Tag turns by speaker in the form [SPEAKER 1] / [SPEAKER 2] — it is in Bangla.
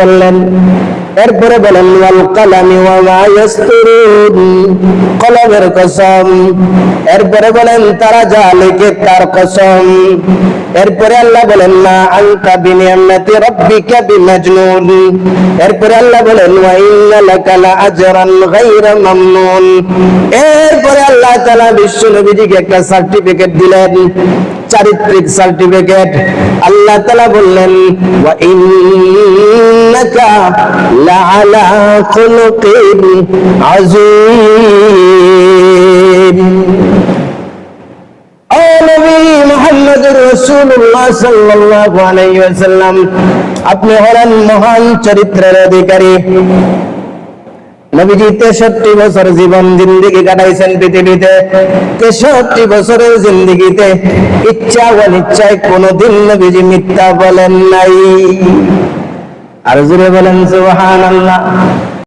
[SPEAKER 1] বললেন, এরপরে বলেন, ওয়াল কালামি ওয়া মা ইয়াসতুরুন কলমের কসম। এরপরে বলেন, তারা যা লিখে তার কসম এরপরে আল্লাহ বলেন না আনতা বিনিয়ামতি রাব্বিকা বিমাজনুন এরপরে আল্লাহ বলেন, ওয়া ইন্না লাকা লাআজরান গায়রা মামনুন এরপরে আল্লাহ তাআলা বিশ্ব নবীজিকে একটা সার্টিফিকেট দিলেন, চারিত্রিক সার্টিফিকেট। আল্লাহ তাআলা বললেন, ওয়া ইন্নাকা নবী মুহাম্মদুর রাসূলুল্লাহ সাল্লাল্লাহু আপনি হলেন মহান চরিত্রের অধিকারী। নবীজি তেষট্টি বছর জীবন জিন্দিগি কাটাইছেন পৃথিবীতে। তেষট্টি বছরের জিন্দিগিতে ইচ্ছা অনিচ্ছায় কোনোদিন নবীজি মিথ্যা বলেন নাই। আর জুড়ে বলেন সুবহানাল্লাহ।